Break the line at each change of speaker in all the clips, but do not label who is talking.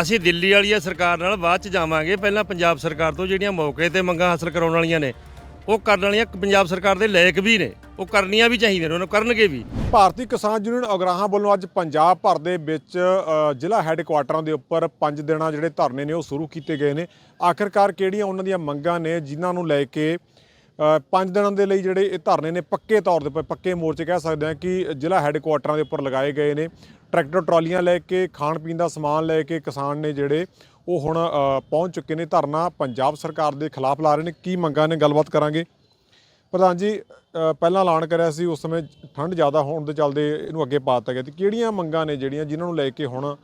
ਅਸੀਂ ਦਿੱਲੀ ਵਾਲੀ ਸਰਕਾਰ ਨਾਲ ਬਾਅਦ ਚ ਜਾਵਾਂਗੇ। ਪਹਿਲਾਂ ਪੰਜਾਬ ਸਰਕਾਰ ਤੋਂ ਜਿਹੜੀਆਂ ਮੌਕੇ ਤੇ ਮੰਗਾਂ ਹਾਸਲ ਕਰਾਉਣ ਵਾਲੀਆਂ ਨੇ ਉਹ ਕਰਨ ਵਾਲੀਆਂ ਪੰਜਾਬ ਸਰਕਾਰ ਦੇ ਲਾਇਕ ਵੀ ਨੇ। ਉਹ ਕਰਨੀਆਂ ਵੀ ਚਾਹੀਦੀਆਂ ਨੇ ਉਹਨਾਂ ਕਰਨਗੇ ਵੀ।
ਭਾਰਤੀ ਕਿਸਾਨ ਯੂਨੀਅਨ ਉਗਰਾਹਾਂ ਵੱਲੋਂ ਅੱਜ ਪੰਜਾਬ ਭਰ ਦੇ ਵਿੱਚ ਜ਼ਿਲ੍ਹਾ ਹੈੱਡਕੁਆਟਰਾਂ ਦੇ ਉੱਪਰ ਪੰਜ ਦਿਨਾਂ ਜਿਹੜੇ ਧਰਨੇ ਨੇ ਉਹ ਸ਼ੁਰੂ ਕੀਤੇ ਗਏ ਨੇ। ਆਖਰਕਾਰ ਕਿਹੜੀਆਂ ਉਹਨਾਂ ਦੀਆਂ ਮੰਗਾਂ ਨੇ ਜਿਨ੍ਹਾਂ ਨੂੰ ਲੈ ਕੇ ਅ, ਪੰਜ ਦਿਨਾਂ ਦੇ ਲਈ ਜਿਹੜੇ ਇਹ ਧਰਨੇ ਨੇ ਪੱਕੇ ਤੌਰ ਦੇ ਉੱਪਰ ਪੱਕੇ ਮੋਰਚੇ ਕਹਿ ਸਕਦੇ ਹਾਂ ਕਿ ਜ਼ਿਲ੍ਹਾ ਹੈੱਡਕੁਆਟਰਾਂ ਦੇ ਉੱਪਰ ਲਗਾਏ ਗਏ ਨੇ। ਟਰੈਕਟਰ ਟਰਾਲੀਆਂ ਲੈ ਕੇ, ਖਾਣ ਪੀਣ ਦਾ ਸਮਾਨ ਲੈ ਕੇ ਕਿਸਾਨ ਨੇ ਜਿਹੜੇ ਉਹ ਹੁਣ ਪਹੁੰਚ ਚੁੱਕੇ ਨੇ। ਧਰਨਾ ਪੰਜਾਬ ਸਰਕਾਰ ਦੇ ਖਿਲਾਫ ਲਾ ਰਹੇ ਨੇ। ਕੀ ਮੰਗਾਂ ਨੇ? ਗੱਲਬਾਤ ਕਰਾਂਗੇ। ਪ੍ਰਧਾਨ ਜੀ ਪਹਿਲਾਂ ਐਲਾਨ ਕਰਿਆ ਸੀ, ਉਸ ਸਮੇਂ ਠੰਡ ਜ਼ਿਆਦਾ ਹੋਣ ਦੇ ਚੱਲਦੇ ਇਹਨੂੰ ਅੱਗੇ ਪਾ ਦਿੱਤਾ ਗਿਆ ਤੇ ਕਿਹੜੀਆਂ ਮੰਗਾਂ ਨੇ ਜਿਹੜੀਆਂ ਜਿਨ੍ਹਾਂ ਨੂੰ ਲੈ ਕੇ ਹੁਣ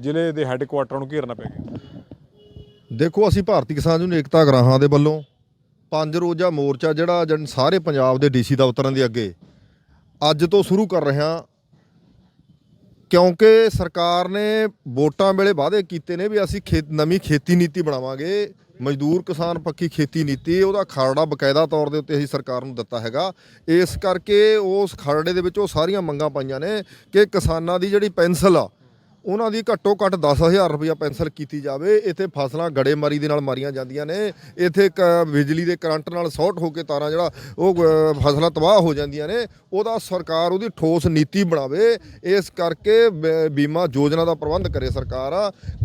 ਜ਼ਿਲ੍ਹੇ ਦੇ ਹੈੱਡਕੁਆਟਰਾਂ ਨੂੰ ਘੇਰਨਾ ਪੈ ਗਿਆ?
ਦੇਖੋ, ਅਸੀਂ ਭਾਰਤੀ ਕਿਸਾਨ ਯੂਨੀਅਨ ਏਕਤਾ ਗਰਾਹਾਂ ਦੇ ਵੱਲੋਂ ਪੰਜ ਰੋਜ਼ਾ ਮੋਰਚਾ ਜਿਹੜਾ ਜਨ ਸਾਰੇ ਪੰਜਾਬ ਦੇ ਡੀਸੀ ਦਫ਼ਤਰਾਂ ਦੇ ਅੱਗੇ ਅੱਜ ਤੋਂ ਸ਼ੁਰੂ ਕਰ ਰਹੇ ਹਾਂ। ਕਿਉਂਕਿ ਸਰਕਾਰ ਨੇ ਵੋਟਾਂ ਵੇਲੇ ਵਾਅਦੇ ਕੀਤੇ ਨੇ ਵੀ ਅਸੀਂ ਖੇਤ, ਨਵੀਂ ਖੇਤੀ ਨੀਤੀ ਬਣਾਵਾਂਗੇ। ਮਜ਼ਦੂਰ ਕਿਸਾਨ ਪੱਕੀ ਖੇਤੀ ਨੀਤੀ, ਉਹਦਾ ਖਰੜਾ ਬਕਾਇਦਾ ਤੌਰ ਦੇ ਉੱਤੇ ਅਸੀਂ ਸਰਕਾਰ ਨੂੰ ਦਿੱਤਾ ਹੈਗਾ। ਇਸ ਕਰਕੇ ਉਸ ਖਰੜੇ ਦੇ ਵਿੱਚ ਉਹ ਸਾਰੀਆਂ ਮੰਗਾਂ ਪਾਈਆਂ ਨੇ ਕਿ ਕਿਸਾਨਾਂ ਦੀ ਜਿਹੜੀ ਪੈਨਸਲ ਆ ਉਹਨਾਂ ਦੀ ਘੱਟੋ ਘੱਟ 10000 ਰੁਪਇਆ ਪੈਨਸਲ ਕੀਤੀ ਜਾਵੇ। ਇੱਥੇ ਫਸਲਾਂ ਗੜੇਮਾਰੀ ਦੇ ਨਾਲ ਮਾਰੀਆਂ ਜਾਂਦੀਆਂ ਨੇ। ਇੱਥੇ ਬਿਜਲੀ ਦੇ ਕਰੰਟ ਨਾਲ ਸ਼ਾਰਟ ਹੋ ਕੇ ਤਾਰਾਂ ਜਿਹੜਾ ਉਹ ਫਸਲਾਂ ਤਬਾਹ ਹੋ ਜਾਂਦੀਆਂ ਨੇ। ਉਹਦਾ ਸਰਕਾਰ ਉਹਦੀ ਠੋਸ ਨੀਤੀ ਬਣਾਵੇ। ਇਸ ਕਰਕੇ ਬੀਮਾ ਯੋਜਨਾ ਦਾ ਪ੍ਰਬੰਧ ਕਰੇ ਸਰਕਾਰ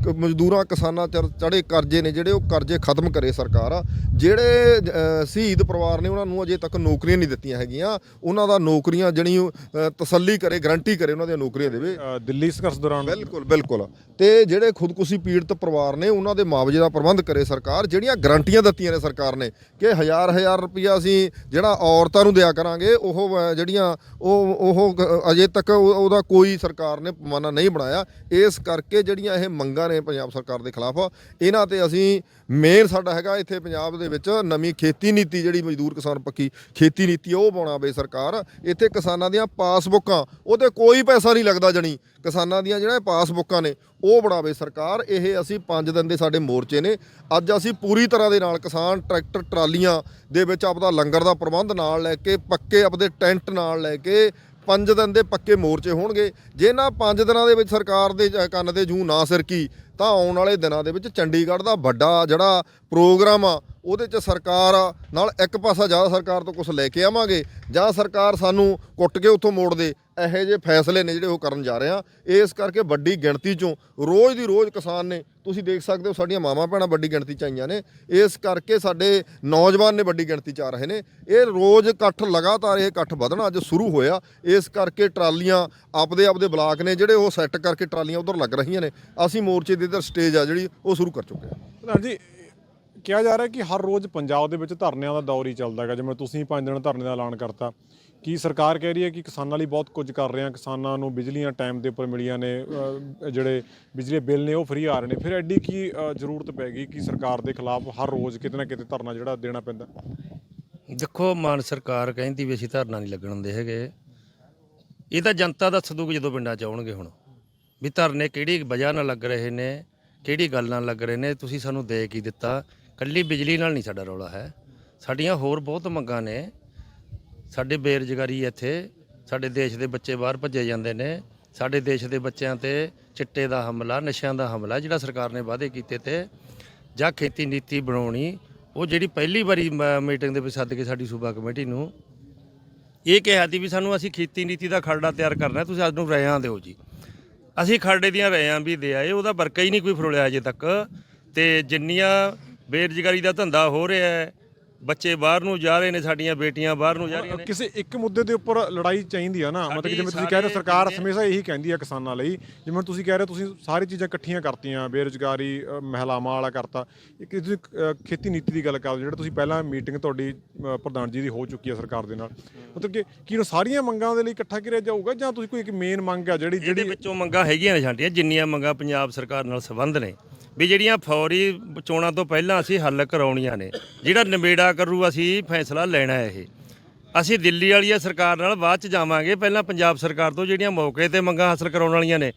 ਕ- ਮਜ਼ਦੂਰਾਂ ਕਿਸਾਨਾਂ ਚੜੇ ਕਰਜ਼ੇ ਨੇ ਜਿਹੜੇ ਉਹ ਕਰਜ਼ੇ ਖਤਮ ਕਰੇ ਸਰਕਾਰ ਜਿਹੜੇ ਅ, ਸ਼ਹੀਦ ਪਰਿਵਾਰ ਨੇ ਉਹਨਾਂ ਨੂੰ ਅਜੇ ਤੱਕ ਨੌਕਰੀਆਂ ਨਹੀਂ ਦਿੱਤੀਆਂ ਹੈਗੀਆਂ। ਉਹਨਾਂ ਦਾ ਨੌਕਰੀਆਂ ਜਣੀ ਤਸੱਲੀ ਕਰੇ ਗਰੰਟੀ ਕਰੇ ਉਹਨਾਂ ਦੀਆਂ ਨੌਕਰੀਆਂ ਦੇਵੇ।
ਦਿੱਲੀ ਸੰਘਰਸ਼ ਦੌਰਾਨ
ਬਿਲਕੁਲ ਬਿਲਕੁਲ। ਤੇ ਜਿਹੜੇ ਖੁਦਕੁਸ਼ੀ ਪੀੜਤ ਪਰਿਵਾਰ ਨੇ, ਉਹਨਾਂ ਦੇ ਮੁਆਵਜ਼ੇ ਦਾ ਪ੍ਰਬੰਧ ਕਰੇ ਸਰਕਾਰ, ਜਿਹੜੀਆਂ ਗਰੰਟੀਆਂ ਦਿੱਤੀਆਂ ਨੇ ਸਰਕਾਰ ਨੇ ਕਿ ਹਜ਼ਾਰ ਹਜ਼ਾਰ ਰੁਪਈਆ ਅਸੀਂ ਜਿਹੜਾ ਔਰਤਾਂ ਨੂੰ ਦਿਆ ਕਰਾਂਗੇ, ਉਹ ਜਿਹੜੀਆਂ ਉਹ ਉਹ ਅਜੇ ਤੱਕ ਉਹਦਾ ਕੋਈ ਸਰਕਾਰ ਨੇ ਪੈਮਾਨਾ ਨਹੀਂ ਬਣਾਇਆ। ਇਸ ਕਰਕੇ ਜਿਹੜੀਆਂ ਇਹ ਮੰਗਾਂ ਨੇ ਪੰਜਾਬ ਸਰਕਾਰ ਦੇ ਖਿਲਾਫ, ਇਹਨਾਂ ਤੇ ਅਸੀਂ ਮੇਨ ਸਾਡਾ ਹੈਗਾ ਇੱਥੇ ਪੰਜਾਬ ਦੇ ਵਿੱਚ ਨਵੀਂ ਖੇਤੀ ਨੀਤੀ ਜਿਹੜੀ ਮਜ਼ਦੂਰ ਕਿਸਾਨ ਪੱਕੀ ਖੇਤੀ ਨੀਤੀ, ਉਹ ਪਾਉਣਾ ਬਈ ਸਰਕਾਰ। ਇੱਥੇ ਕਿਸਾਨਾਂ ਦੀਆਂ ਪਾਸਬੁੱਕਾਂ ਉਹਤੇ ਕੋਈ ਪੈਸਾ ਨਹੀਂ ਲੱਗਦਾ ਜਣੀ। ਕਿਸਾਨਾਂ ਦੀਆਂ ਜਿਹੜਾ ਪਾਸਬੁੱਕਾਂ ਨੇ, ਉਹ ਬਣਾਵੇ ਸਰਕਾਰ। ਇਹ ਅਸੀਂ 5 ਦਿਨ ਦੇ ਸਾਡੇ ਮੋਰਚੇ ਨੇ। ਅੱਜ ਅਸੀਂ ਪੂਰੀ ਤਰ੍ਹਾਂ ਦੇ ਨਾਲ ਕਿਸਾਨ ਟਰੈਕਟਰ ਟਰਾਲੀਆਂ ਦੇ ਵਿੱਚ ਆਪਦਾ ਲੰਗਰ ਦਾ ਪ੍ਰਬੰਧ ਨਾਲ ਲੈ ਕੇ, ਪੱਕੇ ਆਪਦੇ ਟੈਂਟ ਨਾਲ ਲੈ ਕੇ ਪੰਜ ਦਿਨ ਦੇ ਪੱਕੇ ਮੋਰਚੇ ਹੋਣਗੇ। ਜੇ ਨਾ ਪੰਜ ਦਿਨਾਂ ਦੇ ਵਿੱਚ ਸਰਕਾਰ ਦੇ ਕੰਨ ਦੇ ਜੂ ਨਾ ਸਰਕੀ, ਤਾਂ ਆਉਣ ਵਾਲੇ ਦਿਨਾਂ ਦੇ ਵਿੱਚ ਚੰਡੀਗੜ੍ਹ ਦਾ ਵੱਡਾ ਜਿਹੜਾ ਪ੍ਰੋਗਰਾਮ ਆ, ਉਹਦੇ 'ਚ ਸਰਕਾਰ ਨਾਲ ਇੱਕ ਪਾਸਾ ਜ਼ਿਆਦਾ ਸਰਕਾਰ ਤੋਂ ਕੁਝ ਲੈ ਕੇ ਆਵਾਂਗੇ। ਜਾਂ ਸਰਕਾਰ ਸਾਨੂੰ ਕੁੱਟ ਕੇ ਉੱਥੋਂ ਮੋੜ ਦੇ। ਇਹੋ ਜਿਹੇ ਫੈਸਲੇ ਨੇ ਜਿਹੜੇ ਉਹ ਕਰਨ ਜਾ ਰਹੇ ਆ ਇਸ ਕਰਕੇ ਵੱਡੀ ਗਿਣਤੀ 'ਚੋਂ ਰੋਜ਼ ਦੀ ਰੋਜ਼ ਕਿਸਾਨ ਨੇ, ਤੁਸੀਂ ਦੇਖ ਸਕਦੇ ਹੋ ਸਾਡੀਆਂ ਮਾਵਾਂ ਭੈਣਾਂ ਵੱਡੀ ਗਿਣਤੀ 'ਚ ਆਈਆਂ ਨੇ। ਇਸ ਕਰਕੇ ਸਾਡੇ ਨੌਜਵਾਨ ਨੇ ਵੱਡੀ ਗਿਣਤੀ 'ਚ ਆ ਰਹੇ ਨੇ। ਇਹ ਰੋਜ਼ ਇਕੱਠ ਲਗਾਤਾਰ ਇਹ ਇਕੱਠ ਵਧਣਾ ਅੱਜ ਸ਼ੁਰੂ ਹੋਇਆ। ਇਸ ਕਰਕੇ ਟਰਾਲੀਆਂ ਆਪਦੇ ਆਪਦੇ ਬਲਾਕ ਨੇ ਜਿਹੜੇ ਉਹ ਸੈੱਟ ਕਰਕੇ ਟਰਾਲੀਆਂ ਉਧਰ ਲੱਗ ਰਹੀਆਂ ਨੇ। ਅਸੀਂ ਮੋਰਚੇ ਦੀ ਇਧਰ ਸਟੇਜ ਆ ਜਿਹੜੀ, ਉਹ ਸ਼ੁਰੂ ਕਰ ਚੁੱਕੇ ਹਾਂ।
ਪ੍ਰਧਾਨ ਜੀ, ਕਿਹਾ ਜਾ ਰਿਹਾ ਕਿ ਹਰ ਰੋਜ਼ ਪੰਜਾਬ ਦੇ ਵਿੱਚ ਧਰਨਿਆਂ ਦਾ ਦੌਰ ਹੀ ਚੱਲਦਾ ਹੈਗਾ। ਜਿਵੇਂ ਤੁਸੀਂ ਪੰਜ ਦਿਨ ਧਰਨੇ ਦਾ ਐਲਾਨ ਕਰਤਾ। ਕੀ ਸਰਕਾਰ ਕਹਿ ਰਹੀ ਹੈ ਕਿ ਕਿਸਾਨਾਂ ਲਈ ਬਹੁਤ ਕੁਝ ਕਰ ਰਹੇ ਹਾਂ ਕਿਸਾਨਾਂ ਨੂੰ ਬਿਜਲੀਆਂ ਟਾਈਮ ਦੇ ਉੱਪਰ ਮਿਲੀਆਂ ਨੇ ਅ, ਜਿਹੜੇ ਬਿਜਲੀ ਬਿੱਲ ਨੇ ਉਹ ਫ੍ਰੀ ਆ ਰਹੇ ਨੇ। ਫਿਰ ਐਡੀ ਕੀ ਅ, ਜ਼ਰੂਰਤ ਪੈ ਗਈ ਕਿ ਸਰਕਾਰ ਦੇ ਖਿਲਾਫ ਹਰ ਰੋਜ਼ ਕਿਤੇ ਨਾ ਕਿਤੇ ਧਰਨਾ ਜਿਹੜਾ ਦੇਣਾ ਪੈਂਦਾ?
ਦੇਖੋ ਮਾਨ ਸਰਕਾਰ ਕਹਿੰਦੀ ਵੀ ਅਸੀਂ ਧਰਨਾ ਨਹੀਂ ਲੱਗਣ ਦੇ ਹੈਗੇ। ਇਹ ਤਾਂ ਜਨਤਾ ਦਾ ਸਦੂਕ ਜਦੋਂ ਪਿੰਡਾਂ ਚ ਆਉਣਗੇ ਹੁਣ ਵੀ ਧਰਨੇ ਕਿਹੜੀ ਵਜ੍ਹਾ ਨਾਲ ਲੱਗ ਰਹੇ ਨੇ ਕਿਹੜੀ ਗੱਲ ਨਾਲ ਲੱਗ ਰਹੇ ਨੇ ਤੁਸੀਂ ਸਾਨੂੰ ਦੇ ਕੀ ਦਿੱਤਾ? ਕੱਲੀ ਬਿਜਲੀ ਨਾਲ ਨਹੀਂ ਸਾਡਾ ਰੌਲਾ ਹੈ। ਸਾਡੀਆਂ ਹੋਰ ਬਹੁਤ ਮੰਗਾਂ ਨੇ। ਸਾਡੇ ਬੇਰੁਜ਼ਗਾਰੀ ਇੱਥੇ ਸਾਡੇ ਦੇਸ਼ ਦੇ ਬੱਚੇ ਬਾਹਰ ਭੱਜੇ ਜਾਂਦੇ ਨੇ। ਸਾਡੇ ਦੇਸ਼ ਦੇ ਬੱਚਿਆਂ ਤੇ ਚਿੱਟੇ ਦਾ ਹਮਲਾ, ਨਸ਼ਿਆਂ ਦਾ ਹਮਲਾ ਜਿਹੜਾ ਸਰਕਾਰ ਨੇ ਵਾਅਦੇ ਕੀਤੇ ਤੇ ਜਾਂ ਖੇਤੀ ਨੀਤੀ ਬਣਾਉਣੀ, ਉਹ ਜਿਹੜੀ ਪਹਿਲੀ ਵਾਰੀ ਮ- ਮੀਟਿੰਗ ਦੇ ਵਿੱਚ ਸੱਦ ਕੇ ਸਾਡੀ ਸੂਬਾ ਕਮੇਟੀ ਨੂੰ, ਇਹ ਕਿਹਾ ਸੀ ਵੀ ਸਾਨੂੰ ਅਸੀਂ ਖੇਤੀ ਨੀਤੀ ਦਾ ਖਰੜਾ ਤਿਆਰ ਕਰਨਾ, ਤੁਸੀਂ ਸਾਨੂੰ ਰਾਇਆਂ ਦਿਓ ਜੀ। ਅਸੀਂ ਖਰੜੇ ਦੀਆਂ ਰਾਇਆਂ ਵੀ ਦੇ ਆਏ, ਉਹਦਾ ਵਰਕਾ ਹੀ ਨਹੀਂ ਕੋਈ ਫਰੋਲਿਆ ਅਜੇ ਤੱਕ। ਤੇ ਜਿੰਨੀਆਂ ਬੇਰੁਜ਼ਗਾਰੀ ਦਾ ਧੰਦਾ ਹੋ ਰਿਹਾ ਹੈ ਬੱਚੇ ਬਾਹਰ ਨੂੰ ਜਾ ਰਹੇ ਨੇ ਸਾਡੀਆਂ ਬੇਟੀਆਂ ਬਾਹਰ ਨੂੰ ਜਾ ਰਹੀਆਂ ਨੇ।
ਕਿਸੇ ਇੱਕ ਮੁੱਦੇ ਦੇ ਉੱਪਰ ਲੜਾਈ ਚਾਹੀਦੀ ਆ ਨਾ। ਮਤਲਬ ਕਿ ਜਿਵੇਂ ਤੁਸੀਂ ਕਹਿ ਰਹੇ ਹੋ
ਸਾਰੇ
ਸਰਕਾਰ ਹਮੇਸ਼ਾ ਇਹੀ ਕਹਿੰਦੀ ਆ ਕਿਸਾਨਾਂ ਲਈ। ਜਿਵੇਂ ਤੁਸੀਂ ਕਹਿ ਰਹੇ ਹੋ ਤੁਸੀਂ ਸਾਰੀ ਚੀਜ਼ਾਂ ਇਕੱਠੀਆਂ ਕਰਤੀਆਂ ਬੇਰੁਜ਼ਗਾਰੀ ਮਹਿਲਾਵਾਂ ਵਾਲਾ ਕਰਤਾ। ਇੱਕ ਤੁਸੀਂ ਖੇਤੀ ਨੀਤੀ ਦੀ ਗੱਲ ਕਰਦੇ ਜਿਹੜਾ ਤੁਸੀਂ ਪਹਿਲਾਂ ਮੀਟਿੰਗ ਤੁਹਾਡੀ ਪ੍ਰਧਾਨ ਜੀ ਦੀ ਹੋ ਚੁੱਕੀ ਹੈ ਸਰਕਾਰ ਦੇ ਨਾਲ। ਮਤਲਬ ਕਿ ਕੀ ਉਹ ਸਾਰੀਆਂ ਮੰਗਾਂ ਦੇ ਲਈ ਇਕੱਠਾ ਕਰਿਆ ਜਾਊਗਾ ਜਾਂ ਤੁਸੀਂ ਕੋਈ ਇੱਕ ਮੇਨ ਮੰਗ ਆ ਜਿਹੜੀ ਜਿਹੜੀ
ਵਿੱਚੋਂ ਮੰਗਾਂ ਹੈਗੀਆਂ ਨੇ ਸਾਡੀਆਂ ਜਿੰਨੀਆਂ ਮੰਗਾਂ ਪੰਜਾਬ ਸਰਕਾਰ ਨਾਲ ਸੰਬੰਧ ਨੇ। ਵੀ ਜਿਹੜੀਆਂ ਫੌਰੀ ਚੋਣਾਂ ਤੋਂ ਪਹਿਲਾਂ ਅਸੀਂ ਹੱਲ ਕਰਾਉਣੀਆਂ ਨੇ ਜਿਹੜਾ ਨਿਬੇੜਾ ਕਰੂ ਅਸੀਂ ਫੈਸਲਾ ਲੈਣਾ ਹੈ ਇਹ। ਅਸੀਂ ਦਿੱਲੀ ਵਾਲੀ ਸਰਕਾਰ ਨਾਲ ਬਾਅਦ ਚ ਜਾਵਾਂਗੇ। ਪਹਿਲਾਂ ਪੰਜਾਬ ਸਰਕਾਰ ਤੋਂ ਜਿਹੜੀਆਂ ਮੌਕੇ ਤੇ ਮੰਗਾਂ ਹਾਸਲ ਕਰਾਉਣ ਵਾਲੀਆਂ ਨੇ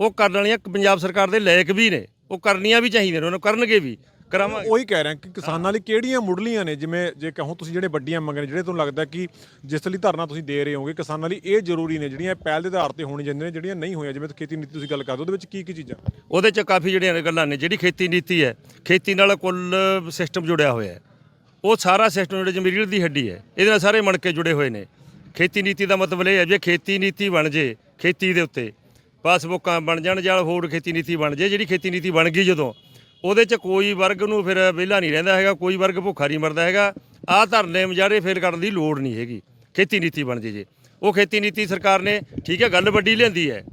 ਉਹ ਕਰਨ ਵਾਲੀਆਂ ਪੰਜਾਬ ਸਰਕਾਰ ਦੇ ਲਾਇਕ ਵੀ ਨੇ। ਉਹ ਕਰਨੀਆਂ ਵੀ ਚਾਹੀਦੀਆਂ ਨੇ ਉਹਨਾਂ ਕਰਨਗੇ ਵੀ। ਕਰਾਵਾਂਗੇ।
ਉਹੀ ਕਹਿ ਰਿਹਾ ਕਿ ਕਿਸਾਨਾਂ ਲਈ ਕਿਹੜੀਆਂ ਮੁੱਢਲੀਆਂ ਨੇ? ਜਿਵੇਂ ਜੇ ਕਹੋ ਤੁਸੀਂ ਜਿਹੜੇ ਵੱਡੀਆਂ ਮੰਗਾਂ ਨੇ ਜਿਹੜੇ ਤੁਹਾਨੂੰ ਲੱਗਦਾ ਕਿ ਜਿਸ ਲਈ ਧਰਨਾ ਤੁਸੀਂ ਦੇ ਰਹੇ ਹੋਗੇ ਕਿਸਾਨਾਂ ਲਈ ਇਹ ਜ਼ਰੂਰੀ ਨੇ ਜਿਹੜੀਆਂ ਪਹਿਲ ਦੇ ਆਧਾਰ ਤੇ ਹੋਣੀ ਜਾਂਦੀਆਂ ਨੇ ਜਿਹੜੀਆਂ ਨਹੀਂ ਹੋਈਆਂ। ਜਿਵੇਂ ਖੇਤੀ ਨੀਤੀ ਤੁਸੀਂ ਗੱਲ ਕਰਦੇ ਹੋ ਉਹਦੇ ਵਿੱਚ ਕੀ ਕੀ ਚੀਜ਼ਾਂ?
ਉਹਦੇ ਚ ਕਾਫੀ ਜਿਹੜੀਆਂ ਗੱਲਾਂ ਨੇ। ਜਿਹੜੀ ਖੇਤੀ ਨੀਤੀ ਹੈ ਖੇਤੀ ਨਾਲ ਕੁੱਲ ਸਿਸਟਮ ਜੁੜਿਆ ਹੋਇਆ ਹੈ। ਉਹ ਸਾਰਾ ਸਿਸਟਮ ਜਿਹੜਾ ਜਿਵੇਂ ਦੀ ਹੱਡੀ ਹੈ। ਇਹਦੇ ਨਾਲ ਸਾਰੇ ਮਣਕੇ ਜੁੜੇ ਹੋਏ ਨੇ। ਖੇਤੀ ਨੀਤੀ ਦਾ ਮਤਲਬ ਇਹ ਹੈ ਜੇ ਖੇਤੀ ਨੀਤੀ ਬਣ ਜੇ, ਖੇਤੀ ਦੇ ਉੱਤੇ ਪਾਸਬੁੱਕਾਂ ਬਣ ਜਾਣ ਜਾਂ ਹੋਰ ਖੇਤੀ ਨੀਤੀ ਬਣ ਜੇ, ਜਿਹੜੀ ਖੇਤੀ ਨੀਤੀ ਬਣ ਗਈ ਜਦੋਂ, ਉਹਦੇ ਚ ਕੋਈ ਵਰਗ ਨੂੰ ਫਿਰ ਵਿਹਲਾ ਨਹੀਂ ਰਹਿੰਦਾ ਹੈਗਾ, ਕੋਈ ਵਰਗ ਭੁੱਖਾ ਨਹੀਂ ਮਰਦਾ ਹੈਗਾ। ਆਹ ਧਰਨੇ ਮੁਜ਼ਾਹਰੇ ਫੇਲ ਕਰਨ ਦੀ ਲੋੜ ਨਹੀਂ ਹੈਗੀ। ਖੇਤੀ ਨੀਤੀ ਬਣ ਜੇ ਜੇ। ਉਹ ਖੇਤੀ ਨੀਤੀ ਸਰਕਾਰ ਨੇ, ਠੀਕ ਹੈ, ਗੱਲ ਵੱਡੀ ਲਿਆਂਦੀ ਹੈ।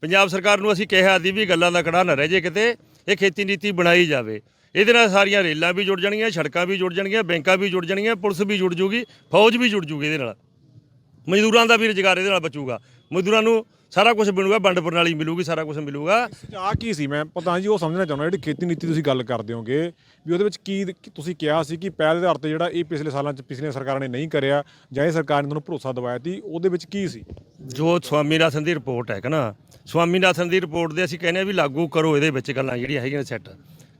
ਪੰਜਾਬ ਸਰਕਾਰ ਨੂੰ ਅਸੀਂ ਕਿਹਾ ਦੀ ਵੀ ਗੱਲਾਂ ਦਾ ਕੜਾ ਨਾ ਰਹਿ ਜੇ ਕਿਤੇ, ਇਹ ਖੇਤੀ ਨੀਤੀ ਬਣਾਈ ਜਾਵੇ। ਇਹਦੇ ਨਾਲ ਸਾਰੀਆਂ ਰੇਲਾਂ ਵੀ ਜੁੜ ਜਾਣਗੀਆਂ ਸੜਕਾਂ ਵੀ ਜੁੜ ਜਾਣਗੀਆਂ ਬੈਂਕਾਂ ਵੀ ਜੁੜ ਜਾਣਗੀਆਂ ਪੁਲਿਸ ਵੀ ਜੁੜ ਜੂਗੀ ਫੌਜ ਵੀ ਜੁੜ ਜੂਗੀ ਇਹਦੇ ਨਾਲ। ਮਜ਼ਦੂਰਾਂ ਦਾ ਵੀ ਰੁਜ਼ਗਾਰ ਇਹਦੇ ਨਾਲ ਬਚੂਗਾ। ਮਜ਼ਦੂਰਾਂ ਨੂੰ ਸਾਰਾ ਕੁਝ ਮਿਲੂਗਾ ਵੰਡ ਪ੍ਰਣਾਲੀ ਮਿਲੂਗੀ ਸਾਰਾ ਕੁਝ ਮਿਲੂਗਾ।
ਆ ਕੀ ਸੀ? ਮੈਂ ਪਤਾ ਜੀ ਉਹ ਸਮਝਣਾ ਚਾਹੁੰਦਾ ਜਿਹੜੀ ਖੇਤੀ ਨੀਤੀ ਤੁਸੀਂ ਗੱਲ ਕਰਦੇ ਹੋਗੇ ਵੀ ਉਹਦੇ ਵਿੱਚ ਕੀ ਕੀ ਤੁਸੀਂ ਕਿਹਾ ਸੀ ਕਿ ਪਹਿਲ ਦੇ ਆਧਾਰ ਤੇ ਜਿਹੜਾ ਇਹ ਪਿਛਲੇ ਸਾਲਾਂ 'ਚ ਪਿਛਲੀਆਂ ਸਰਕਾਰਾਂ ਨੇ ਨਹੀਂ ਕਰਿਆ ਜਾਂ ਇਹ ਸਰਕਾਰ ਨੇ ਤੁਹਾਨੂੰ ਭਰੋਸਾ ਦਿਵਾਇਆ ਸੀ ਉਹਦੇ ਵਿੱਚ ਕੀ ਸੀ?
ਜੋ ਸਵਾਮੀਨਾਥਨ ਦੀ ਰਿਪੋਰਟ ਹੈ ਕਿ ਨਾ ਸਵਾਮੀਨਾਥਨ ਦੀ ਰਿਪੋਰਟ ਦੇ ਅਸੀਂ ਕਹਿੰਦੇ ਆ ਵੀ ਲਾਗੂ ਕਰੋ ਇਹਦੇ ਵਿੱਚ ਗੱਲਾਂ ਜਿਹੜੀਆਂ ਹੈਗੀਆਂ ਸੈੱਟ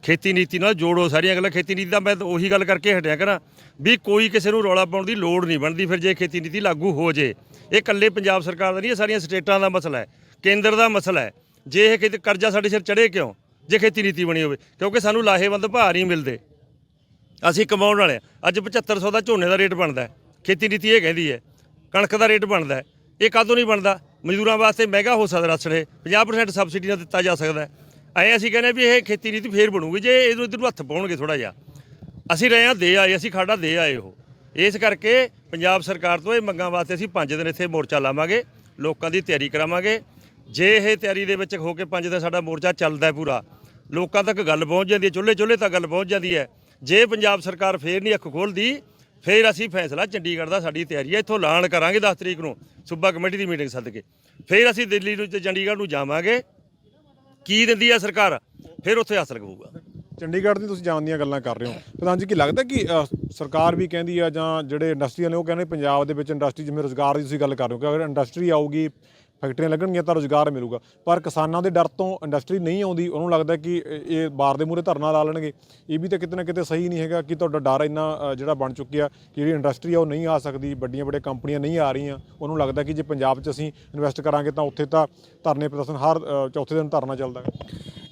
ਖੇਤੀ ਨੀਤੀ ਨਾਲ ਜੋੜੋ, ਸਾਰੀਆਂ ਗੱਲਾਂ ਖੇਤੀ ਨੀਤੀ ਦਾ ਮੈਂ ਤਾਂ ਉਹੀ ਗੱਲ ਕਰਕੇ ਹਟਿਆ ਕਰਾਂ ਵੀ ਕੋਈ ਕਿਸੇ ਨੂੰ ਰੌਲਾ ਪਾਉਣ ਦੀ ਲੋੜ ਨਹੀਂ ਬਣਦੀ, ਫਿਰ ਜੇ ਖੇਤੀ ਨੀਤੀ ਲਾਗੂ ਹੋ ਜੇ। ਇਹ ਇਕੱਲੇ ਪੰਜਾਬ ਸਰਕਾਰ ਦਾ ਨਹੀਂ, ਇਹ ਸਾਰੀਆਂ ਸਟੇਟਾਂ ਦਾ ਮਸਲਾ ਹੈ, ਕੇਂਦਰ ਦਾ ਮਸਲਾ ਹੈ। ਜੇ ਇਹ ਕਿਤੇ ਕਰਜ਼ਾ ਸਾਡੇ ਸਿਰ ਚੜੇ ਕਿਉਂ? ਜੇ ਖੇਤੀ ਨੀਤੀ ਬਣੀ ਹੋਵੇ, ਕਿਉਂਕਿ ਸਾਨੂੰ ਲਾਹੇਵੰਦ ਭਾਰ ਹੀ ਮਿਲਦੇ। ਅਸੀਂ ਕਮਾਉਣ ਵਾਲੇ ਹਾਂ। ਅੱਜ 7500 ਦਾ ਝੋਨੇ ਦਾ ਰੇਟ ਬਣਦਾ ਖੇਤੀ ਨੀਤੀ ਇਹ ਕਹਿੰਦੀ ਹੈ, ਕਣਕ ਦਾ ਰੇਟ ਬਣਦਾ ਇਹ ਕਾਦੋਂ ਨਹੀਂ ਬਣਦਾ? ਮਜ਼ਦੂਰਾਂ ਵਾਸਤੇ ਮਹਿੰਗਾ ਹੋ ਸਕਦਾ ਰਸੜੇ 50% ਸਬਸਿਡੀ ਨਾਲ ਦਿੱਤਾ ਜਾ ਸਕਦਾ ਐ ਅਸੀਂ ਕਹਿੰਦੇ ਵੀ ਇਹ ਖੇਤੀ ਨੀਤੀ ਫੇਰ ਬਣੂਗੀ, ਜੇ ਇਹਨੂੰ ਇਧਰ ਨੂੰ ਹੱਥ ਪਾਉਣਗੇ ਥੋੜਾ ਜਿਹਾ। ਅਸੀਂ ਰਹੇ ਹਾਂ, ਦੇ ਆਏ, ਅਸੀਂ ਖਾੜਾ ਦੇ ਆਏ ਉਹ। ਇਸ ਕਰਕੇ ਪੰਜਾਬ ਸਰਕਾਰ ਤੋਂ ਇਹ ਮੰਗਾਂ ਵਾਸਤੇ ਅਸੀਂ 5 ਦਿਨ ਇੱਥੇ ਮੋਰਚਾ ਲਾਵਾਂਗੇ, ਲੋਕਾਂ ਦੀ ਤਿਆਰੀ ਕਰਾਵਾਂਗੇ। ਜੇ ਇਹ ਤਿਆਰੀ ਦੇ ਵਿੱਚ ਹੋ ਕੇ 5 ਦਿਨ ਸਾਡਾ ਮੋਰਚਾ ਚੱਲਦਾ ਪੂਰਾ, ਲੋਕਾਂ ਤੱਕ ਗੱਲ ਪਹੁੰਚ ਜਾਂਦੀ ਹੈ ਚੁੱਲ੍ਹੇ ਚੁੱਲ੍ਹੇ ਤੱਕ ਗੱਲ ਪਹੁੰਚ ਜਾਂਦੀ ਹੈ। ਜੇ ਪੰਜਾਬ ਸਰਕਾਰ ਫੇਰ ਨਹੀਂ ਅੱਖ ਖੋਲਦੀ, ਫੇਰ ਅਸੀਂ ਫੈਸਲਾ ਚੰਡੀਗੜ੍ਹ ਦਾ ਸਾਡੀ ਤਿਆਰੀ ਹੈ, ਇੱਥੋਂ ਐਲਾਨ ਕਰਾਂਗੇ 10 ਤਰੀਕ ਨੂੰ, ਸੂਬਾ ਕਮੇਟੀ ਦੀ ਮੀਟਿੰਗ ਸੱਦ ਕੇ। ਫੇਰ ਅਸੀਂ ਦਿੱਲੀ ਨੂੰ ਤੇ ਚੰਡੀਗੜ੍ਹ ਨੂੰ ਜਾਵਾਂਗੇ। ਕੀ ਦਿੰਦੀ ਹੈ ਸਰਕਾਰ? ਫਿਰ ਉੱਥੇ ਅਸਰ ਹੋਊਗਾ
ਚੰਡੀਗੜ੍ਹ ਦੀ ਤੁਸੀਂ ਜਾਣ ਦੀਆਂ ਗੱਲਾਂ ਕਰ ਰਹੇ ਹੋ। ਪ੍ਰਧਾਨ ਜੀ ਕੀ ਲੱਗਦਾ ਕਿ ਅ, ਸਰਕਾਰ ਵੀ ਕਹਿੰਦੀ ਆ ਜਾਂ ਜਿਹੜੇ ਇੰਡਸਟਰੀਆਂ ਨੇ ਉਹ ਕਹਿੰਦੇ ਪੰਜਾਬ ਦੇ ਵਿੱਚ ਇੰਡਸਟਰੀ ਜਿਵੇਂ ਰੋਜ਼ਗਾਰ ਦੀ ਤੁਸੀਂ ਗੱਲ ਕਰ ਰਹੇ ਹੋ ਕਿ ਅਗਰ ਇੰਡਸਟਰੀ ਆਊਗੀ ਫੈਕਟਰੀਆਂ ਲੱਗਣਗੀਆਂ, ਤਾਂ ਰੋਜ਼ਗਾਰ ਮਿਲੂਗਾ। ਪਰ ਕਿਸਾਨਾਂ ਦੇ ਡਰ ਤੋਂ ਇੰਡਸਟਰੀ ਨਹੀਂ ਆਉਂਦੀ, ਉਹਨੂੰ ਲੱਗਦਾ ਕਿ ਇਹ- ਇਹ ਬਾਰ ਦੇ ਮੂਹਰੇ ਧਰਨਾ ਲਾ ਲੈਣਗੇ। ਇਹ ਵੀ ਤਾਂ ਕਿਤੇ ਨਾ ਕਿਤੇ ਸਹੀ ਨਹੀਂ ਹੈਗਾ ਕਿ ਤੁਹਾਡਾ ਡਰ ਇੰਨਾ ਜਿਹੜਾ ਬਣ ਚੁੱਕਿਆ ਕਿ ਜਿਹੜੀ ਇੰਡਸਟਰੀ ਆ, ਉਹ ਨਹੀਂ ਆ ਸਕਦੀ ਵੱਡੀਆਂ ਵੱਡੀਆਂ ਕੰਪਨੀਆਂ ਨਹੀਂ ਆ ਰਹੀਆਂ। ਉਹਨੂੰ ਲੱਗਦਾ ਕਿ ਜੇ ਪੰਜਾਬ 'ਚ ਅਸੀਂ ਇਨਵੈਸਟ ਕਰਾਂਗੇ, ਤਾਂ ਉੱਥੇ ਤਾਂ ਧਰਨੇ ਪ੍ਰਦਰਸ਼ਨ ਹਰ ਚੌਥੇ ਦਿਨ ਧਰਨਾ ਚੱਲਦਾ ਹੈ।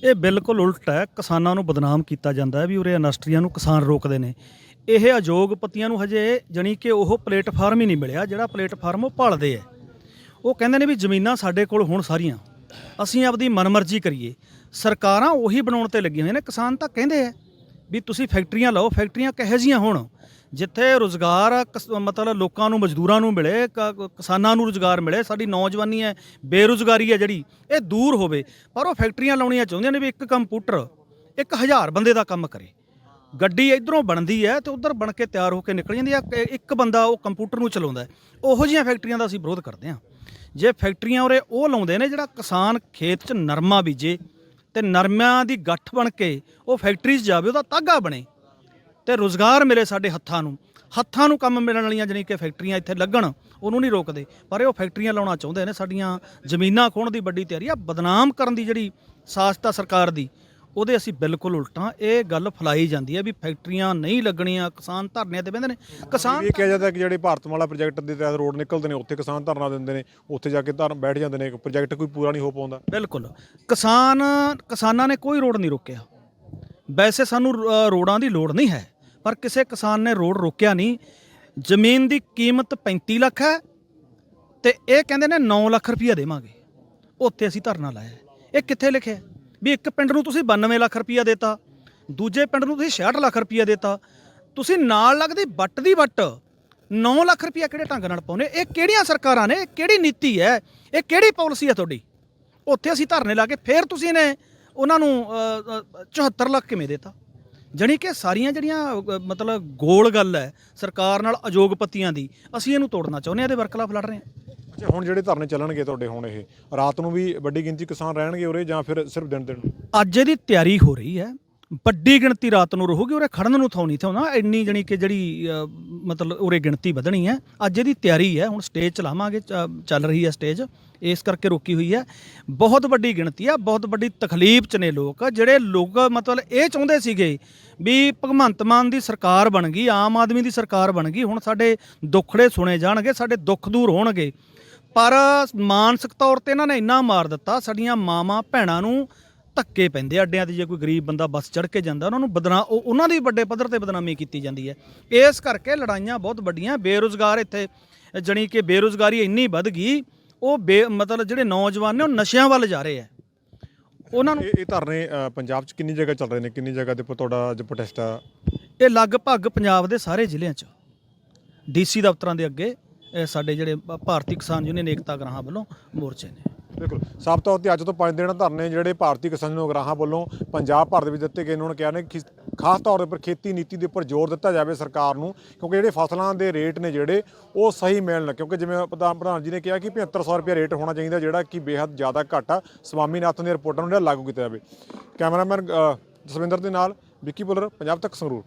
ਇਹ ਬਿਲਕੁਲ ਉਲਟ ਹੈ, ਕਿਸਾਨਾਂ ਨੂੰ ਬਦਨਾਮ ਕੀਤਾ ਜਾਂਦਾ ਹੈ ਵੀ ਉਰੇ ਇੰਡਸਟਰੀਆਂ ਨੂੰ ਕਿਸਾਨ ਰੋਕਦੇ ਨੇ। ਇਹ ਅਯੋਗਪਤੀਆਂ ਨੂੰ ਹਜੇ ਜਣੀ ਕਿ ਉਹ ਪਲੇਟਫਾਰਮ ਹੀ ਨਹੀਂ ਮਿਲਿਆ, ਜਿਹੜਾ ਪਲੇਟਫਾਰਮ ਉਹ ਭਾਲਦੇ ਹੈ। ਉਹ ਕਹਿੰਦੇ ਨੇ ਵੀ ਜ਼ਮੀਨਾਂ ਸਾਡੇ ਕੋਲ ਹੋਣ ਸਾਰੀਆਂ। ਅਸੀਂ ਆਪਦੀ ਮਨਮਰਜ਼ੀ ਕਰੀਏ। ਸਰਕਾਰਾਂ ਉਹੀ ਬਣਾਉਣ ਤੇ ਲੱਗੀਆਂ ਹੋਈਆਂ ਨੇ। ਕਿਸਾਨ ਤਾਂ ਕਹਿੰਦੇ ਆ ਵੀ ਤੁਸੀਂ ਫੈਕਟਰੀਆਂ ਲਾਓ, ਫੈਕਟਰੀਆਂ ਕਿਹੋ ਜਿਹੀਆਂ ਹੋਣ? ਜਿੱਥੇ ਰੋਜ਼ਗਾਰ ਕਿਸ- ਮਤਲਬ ਲੋਕਾਂ ਨੂੰ, ਮਜ਼ਦੂਰਾਂ ਨੂੰ ਮਿਲੇ, ਕ- ਕਿਸਾਨਾਂ ਨੂੰ ਰੋਜ਼ਗਾਰ ਮਿਲੇ। ਸਾਡੀ ਨੌਜਵਾਨੀ ਹੈ, ਬੇਰੁਜ਼ਗਾਰੀ ਹੈ ਜਿਹੜੀ, ਇਹ ਦੂਰ ਹੋਵੇ। ਪਰ ਉਹ ਫੈਕਟਰੀਆਂ ਲਾਉਣੀਆਂ ਚਾਹੁੰਦੀਆਂ ਨੇ ਵੀ ਇੱਕ ਕੰਪਿਊਟਰ, ਇੱਕ ਹਜ਼ਾਰ ਬੰਦੇ ਦਾ ਕੰਮ ਕਰੇ। ਗੱਡੀ ਇਧਰੋਂ ਬਣਦੀ ਹੈ ਤੇ ਉਧਰ ਬਣ ਕੇ ਤਿਆਰ ਹੋ ਕੇ ਨਿਕਲ ਜਾਂਦੀ ਹੈ। ਇੱਕ- ਇੱਕ ਬੰਦਾ ਉਹ ਕੰਪਿਊਟਰ ਨੂੰ ਚਲਾਉਂਦਾ ਉਹੋ ਜਿਹੀਆਂ ਫੈਕਟਰੀਆਂ ਦਾ ਅਸੀਂ ਵਿਰੋਧ ਕਰਦੇ ਹਾਂ। ਜੇ ਫੈਕਟਰੀਆਂ ਉਰੇ ਉਹ ਲਾਉਂਦੇ ਨੇ ਜਿਹੜਾ ਕਿਸਾਨ ਖੇਤ 'ਚ ਨਰਮਾ ਬੀਜੇ ਤੇ ਨਰਮਿਆਂ ਦੀ ਗੱਠ ਬਣ ਕੇ ਉਹ ਫੈਕਟਰੀ 'ਚ ਜਾਵੇ, ਉਹਦਾ ਤਾਗਾ ਬਣੇ ਤੇ ਰੋਜ਼ਗਾਰ ਮਿਲੇ ਸਾਡੇ ਹੱਥਾਂ ਨੂੰ। ਹੱਥਾਂ ਨੂੰ ਕੰਮ ਮਿਲਣ ਵਾਲੀਆਂ ਜਾਣੀ ਕਿ ਫੈਕਟਰੀਆਂ ਇੱਥੇ ਲੱਗਣ, ਉਹਨੂੰ ਨਹੀਂ ਰੋਕਦੇ। ਪਰ ਇਹ ਉਹ ਫੈਕਟਰੀਆਂ ਲਾਉਣਾ ਚਾਹੁੰਦੇ ਨੇ, ਸਾਡੀਆਂ ਜ਼ਮੀਨਾਂ ਖੋਣ ਦੀ ਵੱਡੀ ਤਿਆਰੀ ਆ, ਬਦਨਾਮ ਕਰਨ ਦੀ ਜਿਹੜੀ ਸਾਸਤਾ ਸਰਕਾਰ ਦੀ ਉਹਦੇ ਅਸੀਂ ਬਿਲਕੁਲ ਉਲਟਾਂ ਇਹ ਗੱਲ ਫਲਾਈ ਜਾਂਦੀ ਹੈ ਵੀ ਫੈਕਟਰੀਆਂ ਨਹੀਂ ਲੱਗਣੀਆਂ ਕਿਸਾਨ ਧਰਨਿਆਂ ਤੇ ਬਹਿੰਦੇ ਨੇ। ਕਿਸਾਨ
ਇਹ ਕਿਹਾ ਜਾਂਦਾ ਕਿ ਜਿਹੜੇ ਭਾਰਤਮਾਲਾ ਪ੍ਰੋਜੈਕਟ ਦੇ ਤਹਿਤ ਰੋਡ ਨਿਕਲਦੇ ਨੇ ਉੱਥੇ ਕਿਸਾਨ ਧਰਨਾ ਦਿੰਦੇ ਨੇ ਉੱਥੇ ਜਾ ਕੇ ਧਰਨ ਬੈਠ ਜਾਂਦੇ ਨੇ ਪ੍ਰੋਜੈਕਟ ਕੋਈ ਪੂਰਾ ਨਹੀਂ ਹੋ ਪਾਉਂਦਾ।
ਬਿਲਕੁਲ। ਕਿਸਾਨ ਕਿਸਾਨਾਂ ਨੇ ਕੋਈ ਰੋਡ ਨਹੀਂ ਰੋਕਿਆ। ਵੈਸੇ ਸਾਨੂੰ ਰੋਡਾਂ ਦੀ ਲੋੜ ਨਹੀਂ ਹੈ ਪਰ ਕਿਸੇ ਕਿਸਾਨ ਨੇ ਰੋਡ ਰੋਕਿਆ ਨਹੀਂ। ਜ਼ਮੀਨ ਦੀ ਕੀਮਤ 35 ਲੱਖ ਹੈ ਤੇ ਇਹ ਕਹਿੰਦੇ ਨੇ 9 ਲੱਖ ਰੁਪਈਆ ਦੇਵਾਂਗੇ। ਉੱਥੇ ਅਸੀਂ ਧਰਨਾ ਲਾਇਆ। ਇਹ ਕਿੱਥੇ ਲਿਖਿਆ? ਵੀ ਇੱਕ ਪਿੰਡ ਨੂੰ ਤੁਸੀਂ 92 ਲੱਖ ਰੁਪਈਆ ਦੇਤਾ ਦੂਜੇ ਪਿੰਡ ਨੂੰ ਤੁਸੀਂ 66 ਲੱਖ ਰੁਪਈਆ ਦੇਤਾ ਤੁਸੀਂ ਨਾਲ ਲੱਗਦੀ ਵੱਟ ਦੀ ਵੱਟ 9 ਲੱਖ ਰੁਪਈਆ ਕਿਹੜੇ ਢੰਗ ਨਾਲ ਪਾਉਨੇ ਇਹ ਕਿਹੜੀਆਂ ਸਰਕਾਰਾਂ ਨੇ? ਕਿਹੜੀ ਨੀਤੀ ਹੈ? ਇਹ ਕਿਹੜੀ ਪਾਲਿਸੀ ਹੈ ਤੁਹਾਡੀ? ਉੱਥੇ ਅਸੀਂ ਧਰਨੇ ਲਾ ਕੇ ਫੇਰ ਤੁਸੀਂ ਨੇ ਉਹਨਾਂ ਨੂੰ ਅ, 74 ਲੱਖ ਕਿਵੇਂ ਦਿੱਤਾ? ਜਣੀ ਕਿ ਸਾਰੀਆਂ ਜਿਹੜੀਆਂ ਮਤਲਬ ਗੋਲ ਗੱਲ ਹੈ ਸਰਕਾਰ ਨਾਲ ਅਯੋਗਪਤੀਆਂ ਦੀ ਅਸੀਂ ਇਹਨੂੰ ਤੋੜਨਾ ਚਾਹੁੰਦੇ ਹਾਂ ਇਹਦੇ ਵਰਖਲਾਫ ਲੜ ਰਹੇ ਹਾਂ।
ਅੱਛਾ, ਹੁਣ ਜਿਹੜੇ ਧਰਨੇ ਚੱਲਣਗੇ ਤੁਹਾਡੇ, ਹੁਣ ਇਹ ਰਾਤ ਨੂੰ ਵੀ ਵੱਡੀ ਗਿਣਤੀ ਕਿਸਾਨ ਰਹਿਣਗੇ ਉਰੇ ਜਾਂ ਫਿਰ ਸਿਰਫ ਦਿਨ ਦਿਨ
ਅੱਜ ਇਹਦੀ ਤਿਆਰੀ ਹੋ ਰਹੀ ਹੈ। ਵੱਡੀ ਗਿਣਤੀ ਰਾਤ ਨੂੰ ਰਹੂਗੀ, ਉਰੇ ਖੜਨ ਨੂੰ ਥਾਂ ਨਹੀਂ ਇੰਨੀ ਜਣੀ ਕਿ ਜਿਹੜੀ ਮਤਲਬ ਉਰੇ ਗਿਣਤੀ ਵਧਣੀ ਹੈ। ਅੱਜ ਇਹਦੀ ਤਿਆਰੀ ਹੈ, ਹੁਣ ਸਟੇਜ ਚਲਾਵਾਂਗੇ, ਚ- ਚੱਲ ਰਹੀ ਹੈ ਸਟੇਜ ਇਸ ਕਰਕੇ ਰੋਕੀ ਹੋਈ ਹੈ। ਬਹੁਤ ਵੱਡੀ ਗਿਣਤੀ ਆ ਬਹੁਤ ਵੱਡੀ ਤਕਲੀਫ ਚ ਨੇ ਲੋਕ। ਜਿਹੜੇ ਲੋਕ, ਮਤਲਬ ਇਹ ਚਾਹੁੰਦੇ ਸੀਗੇ ਵੀ ਭਗਵੰਤ ਮਾਨ ਦੀ ਸਰਕਾਰ ਬਣ ਗਈ, ਆਮ ਆਦਮੀ ਦੀ ਸਰਕਾਰ ਬਣ ਗਈ। ਹੁਣ ਸਾਡੇ ਦੁੱਖੜੇ ਸੁਣੇ ਜਾਣਗੇ, ਸਾਡੇ ਦੁੱਖ ਦੂਰ ਹੋਣਗੇ। ਪਰ ਮਾਨਸਿਕ ਤੌਰ ਤੇ ਇਹਨਾਂ ਨੇ ਇੰਨਾ ਮਾਰ ਦਿੱਤਾ ਸਾਡੀਆਂ ਮਾਵਾਂ ਭੈਣਾਂ ਨੂੰ ਧੱਕੇ ਪੈਂਦੇ ਆ ਅੱਡਿਆਂ ਤੇ ਜੇ ਕੋਈ ਗਰੀਬ ਬੰਦਾ ਬੱਸ ਚੜ੍ਹ ਕੇ ਜਾਂਦਾ ਉਹਨਾਂ ਨੂੰ ਬਦਨਾ ਉਹ- ਉਹਨਾਂ ਦੀ ਵੱਡੇ ਪੱਧਰ ਤੇ ਬਦਨਾਮੀ ਕੀਤੀ ਜਾਂਦੀ ਹੈ। ਇਸ ਕਰਕੇ ਲੜਾਈਆਂ ਬਹੁਤ ਵੱਡੀਆਂ ਬੇਰੁਜ਼ਗਾਰ ਇੱਥੇ ਜਣੀ ਕਿ ਬੇਰੁਜ਼ਗਾਰੀ ਇੰਨੀ ਵੱਧ ਗਈ ਉਹ ਮਤਲਬ ਜਿਹੜੇ ਨੌਜਵਾਨ ਨੇ ਉਹ ਨਸ਼ਿਆਂ ਵੱਲ ਜਾ ਰਹੇ ਆ। ਉਹਨਾਂ ਨੂੰ
ਇਹ ਧਰਨੇ ਪੰਜਾਬ 'ਚ ਕਿੰਨੀ ਜਗ੍ਹਾ ਚੱਲ ਰਹੇ ਨੇ? ਕਿੰਨੀ ਜਗ੍ਹਾ ਤੇ ਤੁਹਾਡਾ ਅੱਜ ਪ੍ਰੋਟੈਸਟ ਆ?
ਇਹ ਲਗਭਗ ਪੰਜਾਬ ਦੇ ਸਾਰੇ ਜ਼ਿਲ੍ਹਿਆਂ 'ਚ ਡੀਸੀ ਦਫ਼ਤਰਾਂ ਦੇ ਅੱਗੇ ਇਹ ਸਾਡੇ ਜਿਹੜੇ ਭਾਰਤੀ ਕਿਸਾਨ ਯੂਨੀਅਨ ਏਕਤਾ ਗ੍ਰਾਹਾਂ ਵੱਲੋਂ ਮੋਰਚੇ ਨੇ।
ਬਿਲਕੁਲ। ਸਾਫ਼ ਤੌਰ ਤੇ ਅੱਜ ਤੋਂ ਪੰਜ ਦਿਨ ਧਰਨੇ ਜਿਹੜੇ ਭਾਰਤੀ ਕਿਸਾਨ ਉਗਰਾਹਾਂ ਵੱਲੋਂ ਪੰਜਾਬ ਭਰ ਦੇ ਵਿੱਚ ਦਿੱਤੇ ਗਏ ਉਹਨਾਂ ਨੇ ਕਿਹਾ ਨੇ ਕਿ ਖਾਸ ਤੌਰ ਦੇ ਉੱਪਰ ਖੇਤੀ ਨੀਤੀ ਦੇ ਉੱਪਰ ਜ਼ੋਰ ਦਿੱਤਾ ਜਾਵੇ ਸਰਕਾਰ ਨੂੰ, ਕਿਉਂਕਿ ਜਿਹੜੇ ਫਸਲਾਂ ਦੇ ਰੇਟ ਨੇ ਜਿਹੜੇ, ਉਹ ਸਹੀ ਮਿਲਣ ਕਿਉਂਕਿ ਜਿਵੇਂ ਪ੍ਰਧਾਨ ਪ੍ਰਧਾਨ ਜੀ ਨੇ ਕਿਹਾ ਕਿ 7500 ਰੁਪਏ ਰੇਟ ਹੋਣਾ ਚਾਹੀਦਾ, ਜਿਹੜਾ ਕਿ ਬੇहद ਜ਼ਿਆਦਾ ਘੱਟ ਆ। ਸਵਾਮੀਨਾਥਨ ਦੀਆਂ ਰਿਪੋਰਟਾਂ ਨੂੰ ਜਿਹੜਾ ਲਾਗੂ ਕੀਤਾ ਜਾਵੇ। ਕੈਮਰਾਮੈਨ ਜਸਵਿੰਦਰ ਦੇ ਨਾਲ ਵਿੱਕੀ ਬੁਲਰ ਪੰਜਾਬ ਤੱਕ ਸੰਗਰੂਰ।